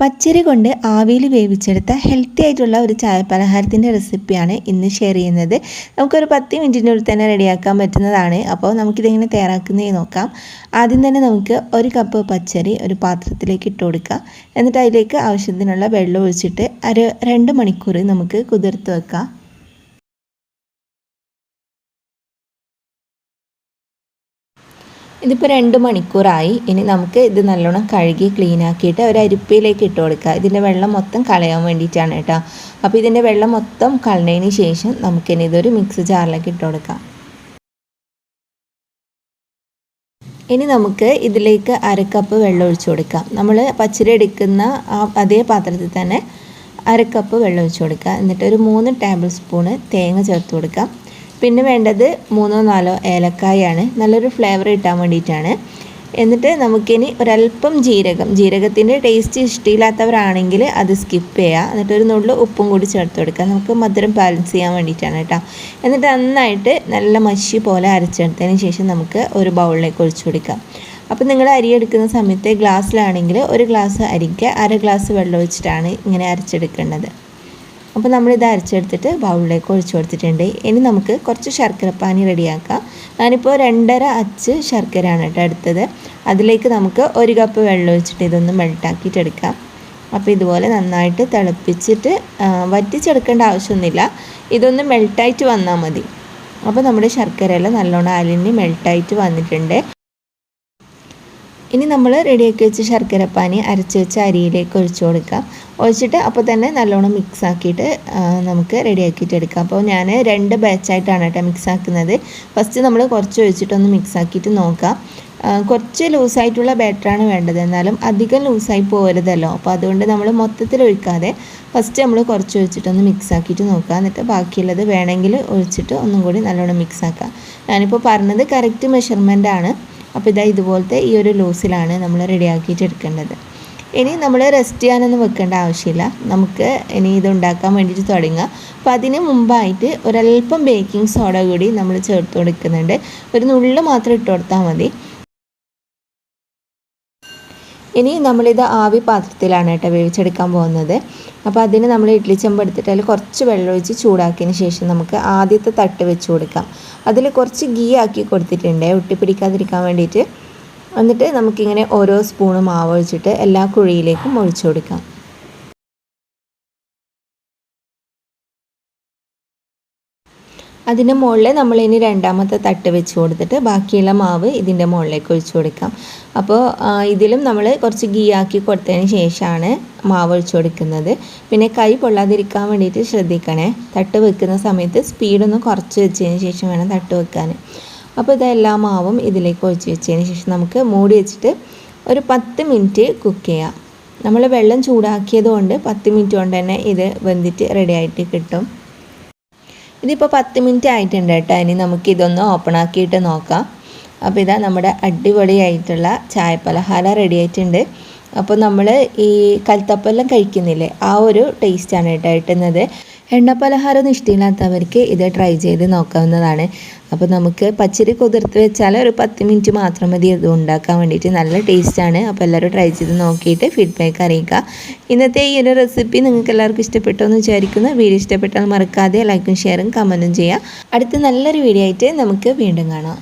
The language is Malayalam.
പച്ചരി കൊണ്ട് ആവിയിൽ വേവിച്ചെടുത്ത ഹെൽത്തി ആയിട്ടുള്ള ഒരു ചായ പലഹാരത്തിന്റെ റെസിപ്പിയാണ് ഇന്ന് ഷെയർ ചെയ്യുന്നത്. നമുക്കൊരു പത്ത് മിനിറ്റിനുള്ളിൽ തന്നെ റെഡിയാക്കാൻ പറ്റുന്നതാണ്. അപ്പോൾ നമുക്കിതെങ്ങനെ തയ്യാറാക്കുന്നതേ നോക്കാം. ആദ്യം തന്നെ നമുക്ക് ഒരു കപ്പ് പച്ചരി ഒരു പാത്രത്തിലേക്ക് ഇട്ട് കൊടുക്കാം എന്നിട്ട് അതിലേക്ക് ആവശ്യത്തിനുള്ള വെള്ളം ഒഴിച്ചിട്ട് ഒരു രണ്ട് മണിക്കൂർ നമുക്ക് കുതിർത്ത് വെക്കാം. ഇതിപ്പോൾ രണ്ട് മണിക്കൂറായി. ഇനി നമുക്ക് ഇത് നല്ലോണം കഴുകി ക്ലീൻ ആക്കിയിട്ട് ഒരു അരിപ്പയിലേക്ക് ഇട്ട് കൊടുക്കുക. ഇതിന്റെ വെള്ളം മൊത്തം കളയാൻ വേണ്ടിയിട്ടാണ് കേട്ടോ. അപ്പോൾ ഇതിന്റെ വെള്ളം മൊത്തം കളഞ്ഞതിന് ശേഷം നമുക്കിനി ഇതൊരു മിക്സ് ജാറിലേക്ക് ഇട്ട് കൊടുക്കാം. ഇനി നമുക്ക് ഇതിലേക്ക് അരക്കപ്പ് വെള്ളം ഒഴിച്ചു കൊടുക്കാം. നമ്മൾ പച്ചരി എടുക്കുന്ന ആ അതേ പാത്രത്തിൽ തന്നെ അരക്കപ്പ് വെള്ളം ഒഴിച്ചു കൊടുക്കുക. എന്നിട്ട് ഒരു മൂന്ന് ടേബിൾ സ്പൂണ് തേങ്ങ ചേർത്ത് കൊടുക്കാം. പിന്നെ വേണ്ടത് മൂന്നോ നാലോ ഏലക്കായാണ്. നല്ലൊരു ഫ്ലേവർ കിട്ടാൻ വേണ്ടിയിട്ടാണ്. എന്നിട്ട് നമുക്കിനി ഒരല്പം ജീരകം. ജീരകത്തിന്റെ ടേസ്റ്റ് ഇഷ്ടമില്ലാത്തവരാണെങ്കിൽ അത് സ്കിപ്പ് ചെയ്യുക എന്നിട്ട് ഒരു നുള്ളു ഉപ്പും കൂടി ചേർത്ത് കൊടുക്കുക. നമുക്ക് മധുരം ബാലൻസ് ചെയ്യാൻ വേണ്ടിയിട്ടാണ് കേട്ടോ. എന്നിട്ട് നന്നായിട്ട് നല്ല മഷി പോലെ അരച്ചെടുത്തതിന് ശേഷം നമുക്ക് ഒരു ബൗളിലേക്ക് ഒഴിച്ചു കൊടുക്കാം. അപ്പോൾ നിങ്ങൾ അരി എടുക്കുന്ന സമയത്ത് ഗ്ലാസ്സിലാണെങ്കിൽ ഒരു ഗ്ലാസ് അരിക്ക് അര ഗ്ലാസ് വെള്ളം ഒഴിച്ചിട്ടാണ് ഇങ്ങനെ അരച്ചെടുക്കേണ്ടത്. അപ്പോൾ നമ്മളിത് അരച്ചെടുത്തിട്ട് ബൗളിലേക്ക് ഒഴിച്ചു കൊടുത്തിട്ടുണ്ട്. ഇനി നമുക്ക് കുറച്ച് ശർക്കരപ്പാനി റെഡിയാക്കാം. ഞാനിപ്പോൾ രണ്ടര അച്ച് ശർക്കരയാണ് കേട്ടോ എടുത്തത്. അതിലേക്ക് നമുക്ക് ഒരു കപ്പ് വെള്ളം ഒഴിച്ചിട്ട് ഇതൊന്ന് മെൽട്ടാക്കിയിട്ട് എടുക്കാം. അപ്പോൾ ഇതുപോലെ നന്നായിട്ട് തിളപ്പിച്ചിട്ട് വറ്റിച്ചെടുക്കേണ്ട ആവശ്യമൊന്നുമില്ല. ഇതൊന്ന് മെൽട്ടായിട്ട് വന്നാൽ മതി. അപ്പോൾ നമ്മുടെ ശർക്കരയെല്ലാം നല്ലോണം അലിഞ്ഞ് മെൽട്ടായിട്ട് വന്നിട്ടുണ്ട്. ഇനി നമ്മൾ റെഡിയാക്കി വെച്ച ശർക്കരപ്പാനി അരച്ച് വെച്ച അരിയിലേക്ക് ഒഴിച്ചു കൊടുക്കാം. ഒഴിച്ചിട്ട് അപ്പോൾ തന്നെ നല്ലോണം മിക്സ് ആക്കിയിട്ട് നമുക്ക് റെഡിയാക്കിയിട്ട് എടുക്കാം. അപ്പോൾ ഞാൻ രണ്ട് ബാച്ചായിട്ടാണ് കേട്ടോ മിക്സ് ആക്കുന്നത്. ഫസ്റ്റ് നമ്മൾ കുറച്ച് ഒഴിച്ചിട്ടൊന്ന് മിക്സ് ആക്കിയിട്ട് നോക്കാം. കുറച്ച് ലൂസായിട്ടുള്ള ബാറ്ററാണ് വേണ്ടത്. എന്നാലും അധികം ലൂസായി പോരുതല്ലോ. അപ്പോൾ അതുകൊണ്ട് നമ്മൾ മൊത്തത്തിൽ ഒഴിക്കാതെ ഫസ്റ്റ് നമ്മൾ കുറച്ച് ഒഴിച്ചിട്ടൊന്ന് മിക്സ് ആക്കിയിട്ട് നോക്കുക എന്നിട്ട് ബാക്കിയുള്ളത് വേണമെങ്കിൽ ഒഴിച്ചിട്ട് ഒന്നും കൂടി നല്ലോണം മിക്സ് ആക്കാം. ഞാനിപ്പോൾ പറഞ്ഞത് കറക്റ്റ് മെഷർമെന്റ് ആണ്. അപ്പോൾ ഇതാ ഇതുപോലത്തെ ഈ ഒരു ലൂസിലാണ് നമ്മൾ റെഡിയാക്കിയിട്ട് എടുക്കേണ്ടത്. ഇനി നമ്മൾ റെസ്റ്റ് ചെയ്യാനൊന്നും വെക്കേണ്ട ആവശ്യമില്ല. നമുക്ക് ഇനി ഇത് ഉണ്ടാക്കാൻ വേണ്ടിയിട്ട് തുടങ്ങാം. അപ്പോൾ അതിന് മുമ്പായിട്ട് ഒരല്പം ബേക്കിംഗ് സോഡ കൂടി നമ്മൾ ചേർത്ത് കൊടുക്കുന്നുണ്ട്. ഒരു നുള്ളു മാത്രം ഇട്ട് കൊടുത്താൽ മതി. ഇനി നമ്മളിത് ആവി പാത്രത്തിലാണ് കേട്ടോ വേവിച്ചെടുക്കാൻ പോകുന്നത്. അപ്പോൾ അതിന് നമ്മൾ ഇഡ്ഡലി ചെമ്പ് എടുത്തിട്ട് അതിൽ കുറച്ച് വെള്ളം ഒഴിച്ച് ചൂടാക്കിയതിന് ശേഷം നമുക്ക് ആദ്യത്തെ തട്ട് വെച്ച് കൊടുക്കാം. അതിൽ കുറച്ച് ഗീ ആക്കി കൊടുത്തിട്ടുണ്ട്. ഒട്ടിപ്പിടിക്കാതിരിക്കാൻ വേണ്ടിയിട്ട്. എന്നിട്ട് നമുക്കിങ്ങനെ ഓരോ സ്പൂണും മാവ് ഒഴിച്ചിട്ട് എല്ലാ കുഴിയിലേക്കും ഒഴിച്ചു കൊടുക്കാം. അതിന്റെ മുകളിൽ നമ്മൾ ഇനി രണ്ടാമത്തെ തട്ട് വെച്ച് കൊടുത്തിട്ട് ബാക്കിയുള്ള മാവ് ഇതിന്റെ മുകളിലേക്ക് ഒഴിച്ചു കൊടുക്കാം. അപ്പോൾ ഇതിലും നമ്മൾ കുറച്ച് ഗീ ആക്കി കൊടുത്തതിന് ശേഷമാണ് മാവ് ഒഴിച്ചു കൊടുക്കുന്നത്. പിന്നെ കൈ പൊള്ളാതിരിക്കാൻ വേണ്ടിയിട്ട് ശ്രദ്ധിക്കണേ. തട്ട് വെക്കുന്ന സമയത്ത് സ്പീഡൊന്ന് കുറച്ച് വെച്ചതിന് ശേഷം വേണം തട്ട് വെക്കാൻ. അപ്പോൾ ഇതെല്ലാ മാവും ഇതിലേക്ക് ഒഴിച്ച് വെച്ചതിന് ശേഷം നമുക്ക് മൂടി വെച്ചിട്ട് ഒരു പത്ത് മിനിറ്റ് കുക്ക് ചെയ്യാം. നമ്മൾ വെള്ളം ചൂടാക്കിയത് കൊണ്ട് പത്ത് മിനിറ്റ് കൊണ്ട് തന്നെ ഇത് വെന്തിട്ട് റെഡി ആയിട്ട് കിട്ടും. ഇതിപ്പോൾ പത്ത് മിനിറ്റ് ആയിട്ടുണ്ട് കേട്ടോ. ഇനി നമുക്കിതൊന്ന് ഓപ്പൺ ആക്കിയിട്ട് നോക്കാം. അപ്പോൾ ഇതാ നമ്മുടെ അടിപൊളിയായിട്ടുള്ള ചായ പലഹാരം റെഡി ആയിട്ടുണ്ട്. അപ്പോൾ നമ്മൾ ഈ കൽത്തപ്പെല്ലാം കഴിക്കുന്നില്ലേ? ആ ഒരു ടേസ്റ്റാണ് കേട്ടോ കിട്ടുന്നത്. എണ്ണ പലഹാരം ഒന്നും ഇഷ്ടമില്ലാത്തവർക്ക് ഇത് ട്രൈ ചെയ്ത് നോക്കാവുന്നതാണ്. അപ്പോൾ നമുക്ക് പച്ചരി കുതിർത്ത് വെച്ചാൽ ഒരു പത്ത് മിനിറ്റ് മാത്രം മതി. ഇത് ഉണ്ടാക്കാൻ വേണ്ടിയിട്ട് നല്ല ടേസ്റ്റാണ് അപ്പോൾ എല്ലാവരും ട്രൈ ചെയ്ത് നോക്കിയിട്ട് ഫീഡ്ബാക്ക് അറിയിക്കുക. ഇന്നത്തെ ഈ ഒരു റെസിപ്പി നിങ്ങൾക്ക് എല്ലാവർക്കും ഇഷ്ടപ്പെട്ടോ എന്ന് വിചാരിക്കുന്നു. വീഡിയോ ഇഷ്ടപ്പെട്ടാൽ മറക്കാതെ ലൈക്കും ഷെയറും കമന്റും ചെയ്യുക. അടുത്ത നല്ലൊരു വീഡിയോ ആയിട്ട് നമുക്ക് വീണ്ടും കാണാം.